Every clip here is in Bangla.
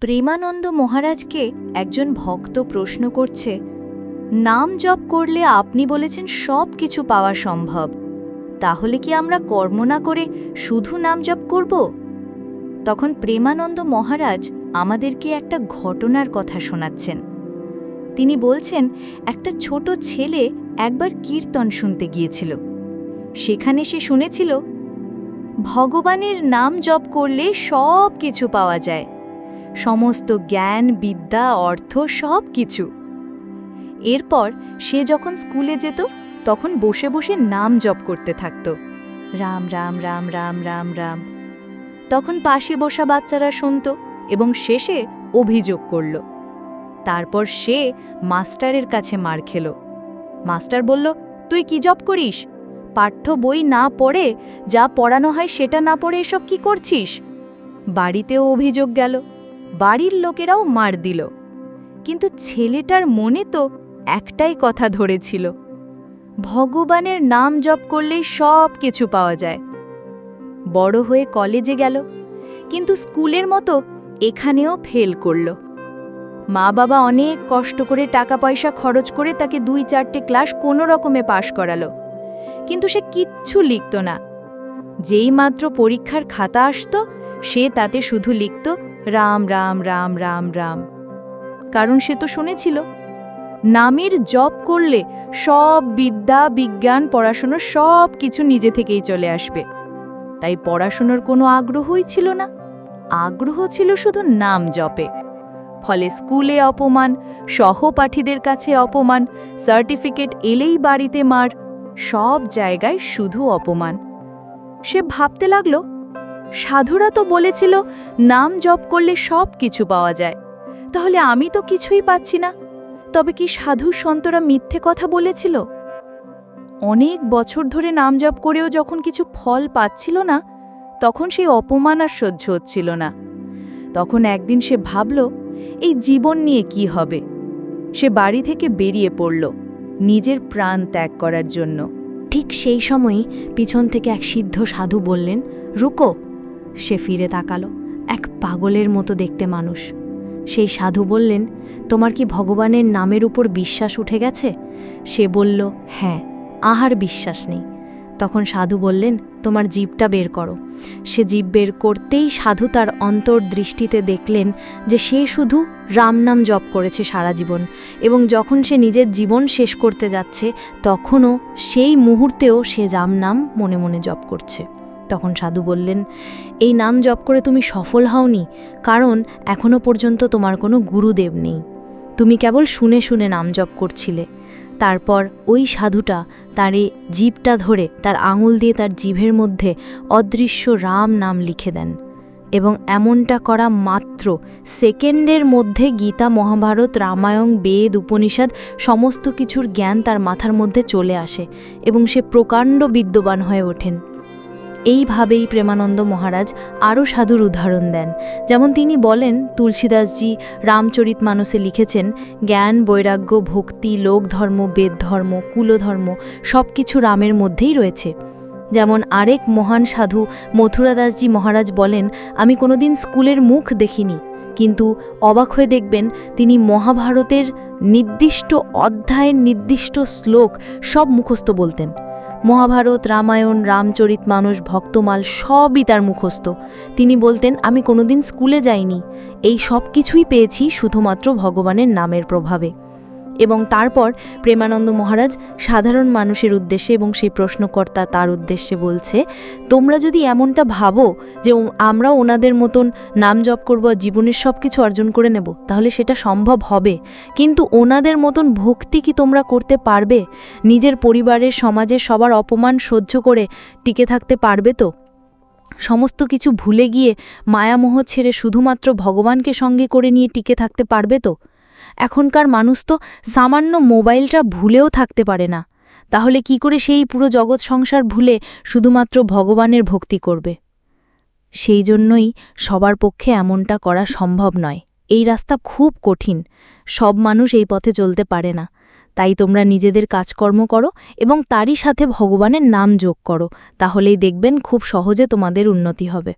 প্রেমানন্দ মহারাজকে একজন ভক্ত প্রশ্ন করছে, নাম জপ করলে আপনি বলেছেন সব কিছু পাওয়া সম্ভব, তাহলে কি আমরা কর্ম না করে শুধু নাম জপ করব? তখন প্রেমানন্দ মহারাজ আমাদেরকে একটা ঘটনার কথা শোনাচ্ছেন। তিনি বলছেন, একটা ছোট ছেলে একবার কীর্তন শুনতে গিয়েছিল। সেখানে সে শুনেছিল, ভগবানের নাম জপ করলে সব কিছু পাওয়া যায় সমস্ত জ্ঞান, বিদ্যা, অর্থ সব কিছু এরপর সে যখন স্কুলে যেত, তখন বসে বসে নাম জপ করতে থাকত। রাম রাম রাম রাম রাম রাম। তখন পাশে বসা বাচ্চারা শুনত এবং শেষে অভিযোগ করল। তারপর সে মাস্টারের কাছে মার খেল। মাস্টার বলল, তুই কি জব করিস? পাঠ্য বই না পড়ে যা পড়ানো হয় সেটা না পড়ে এসব কি করছিস? বাড়িতেও অভিযোগ গেল। বাড়ির লোকেরাও মার দিল। কিন্তু ছেলেটার মনে তো একটাই কথা ধরেছিল, ভগবানের নাম জপ করলেই সব কিছু পাওয়া যায়। বড় হয়ে কলেজে গেল, কিন্তু স্কুলের মতো এখানেও ফেল করল। মা বাবা অনেক কষ্ট করে টাকা পয়সা খরচ করে তাকে দুই চারটে ক্লাস কোনো রকমে পাশ করালো, কিন্তু সে কিচ্ছু লিখত না। যেই মাত্র পরীক্ষার খাতা আসত, সে তাতে শুধু লিখত রাম রাম রাম রাম রাম। কারণ সে তো শুনেছিল, নামের জপ করলে সব বিদ্যা, বিজ্ঞান পড়াশুনো সব কিছু নিজে থেকেই চলে আসবে। তাই পড়াশুনোর কোনো আগ্রহই ছিল না। আগ্রহ ছিল শুধু নাম জপে। ফলে স্কুলে অপমান, সহপাঠীদের কাছে অপমান, সার্টিফিকেট এলেই বাড়িতে মার, সব জায়গায় শুধু অপমান। সে ভাবতে লাগল সাধুরা তো বলেছিল, নাম জপ করলে সব কিছু পাওয়া যায়। তাহলে আমি তো কিছুই পাচ্ছি না। তবে কি সাধু সন্তরা মিথ্যে কথা বলেছিল? অনেক বছর ধরে নাম জপ করেও যখন কিছু ফল পাচ্ছিল না, তখন সেই অপমান আর সহ্য হচ্ছিল না। তখন একদিন সে ভাবল, এই জীবন নিয়ে কি হবে? সে বাড়ি থেকে বেরিয়ে পড়ল, নিজের প্রাণ ত্যাগ করার জন্য। ঠিক সেই সময়ই পিছন থেকে এক সিদ্ধ সাধু বললেন, রুকো সে ফিরে তাকালো, এক পাগলের মতো দেখতে মানুষ। সেই সাধু বললেন, তোমার কি ভগবানের নামের উপর বিশ্বাস উঠে গেছে? সে বলল হ্যাঁ আহার বিশ্বাস নেই। তখন সাধু বললেন, তোমার জীবটা বের করো। সে জীব বের করতেই সাধু তার অন্তর্দৃষ্টিতে দেখলেন যে সে শুধু রাম নাম জপ করেছে সারা জীবন এবং যখন সে নিজের জীবন শেষ করতে যাচ্ছে, তখনও সেই মুহূর্তেও সে রাম নাম মনে মনে জপ করছে। তখন সাধু বললেন, এই নাম জপ করে তুমি সফল হওনি, কারণ এখনও পর্যন্ত তোমার কোনো গুরুদেব নেই। তুমি কেবল শুনে শুনে নাম জপ করছিলে। তারপর ওই সাধুটা তার এই জীবটা ধরে তার আঙুল দিয়ে তার জিভের মধ্যে অদৃশ্য রাম নাম লিখে দেন এবং এমনটা করা মাত্র সেকেন্ডের মধ্যে গীতা, মহাভারত, রামায়ণ, বেদ, উপনিষদ সমস্ত কিছুর জ্ঞান তার মাথার মধ্যে চলে আসে এবং সে প্রকাণ্ড বিদ্যমান হয়ে ওঠেন। এইভাবেই প্রেমানন্দ মহারাজ আরও সাধুর উদাহরণ দেন। যেমন তিনি বলেন, তুলসীদাসজি রামচরিত মানসে লিখেছেন, জ্ঞান, বৈরাগ্য, ভক্তি, লোকধর্ম, বেদধর্ম, কুলধর্ম সব কিছু রামের মধ্যেই রয়েছে। যেমন আরেক মহান সাধু মথুরাদাসজি মহারাজ বলেন, আমি কোনোদিন স্কুলের মুখ দেখিনি। কিন্তু অবাক হয়ে দেখবেন, তিনি মহাভারতের নির্দিষ্ট অধ্যায়ের নির্দিষ্ট শ্লোক সব মুখস্থ বলতেন। মহাভারত, রামায়ণ, রামচরিত মানুষ, ভক্তমাল সবই তার মুখস্থ। তিনি বলতেন, আমি কোনোদিন স্কুলে যাইনি। এই সব কিছুই পেয়েছি শুধুমাত্র ভগবানের নামের প্রভাবে। এবং তারপর প্রেমানন্দ মহারাজ সাধারণ মানুষের উদ্দেশ্যে এবং সেই প্রশ্নকর্তা তার উদ্দেশ্যে বলছে, তোমরা যদি এমনটা ভাবো যে আমরা ওনাদের মতন নাম জপ করব জীবনের সব কিছু অর্জন করে নেব, তাহলে সেটা সম্ভব হবে। কিন্তু ওনাদের মতন ভক্তি কি তোমরা করতে পারবে? নিজের পরিবারের সমাজের সবার অপমান সহ্য করে টিকে থাকতে পারবে তো? সমস্ত কিছু ভুলে গিয়ে মায়ামোহ ছেড়ে শুধুমাত্র ভগবানকে সঙ্গে করে নিয়ে টিকে থাকতে পারবে তো? এখনকার মানুষ তো সামান্য মোবাইলটা ভুলেও থাকতে পারে না। তাহলে কি করে সেই পুরো জগৎ সংসার ভুলে শুধুমাত্র ভগবানের ভক্তি করবে? সেই জন্যই সবার পক্ষে এমনটা করা সম্ভব নয়। এই রাস্তা খুব কঠিন। সব মানুষ এই পথে চলতে পারে না। তাই তোমরা নিজেদের কাজকর্ম করো এবং তারই সাথে ভগবানের নাম যোগ করো। তাহলেই দেখবেন খুব সহজে তোমাদের উন্নতি হবে।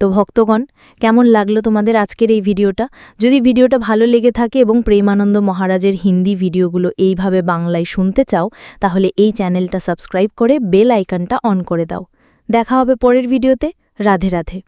তো ভক্তগণ, কেমন লাগল তোমাদের আজকের এই ভিডিওটা? যদি ভিডিওটা ভালো লেগে থাকে এবং প্রেমানন্দ মহারাজের হিন্দি ভিডিওগুলো এইভাবে বাংলায় শুনতে চাও, তাহলে এই চ্যানেলটা সাবস্ক্রাইব করে বেল আইকনটা অন করে দাও। দেখা হবে পরের ভিডিওতে। রাধে রাধে।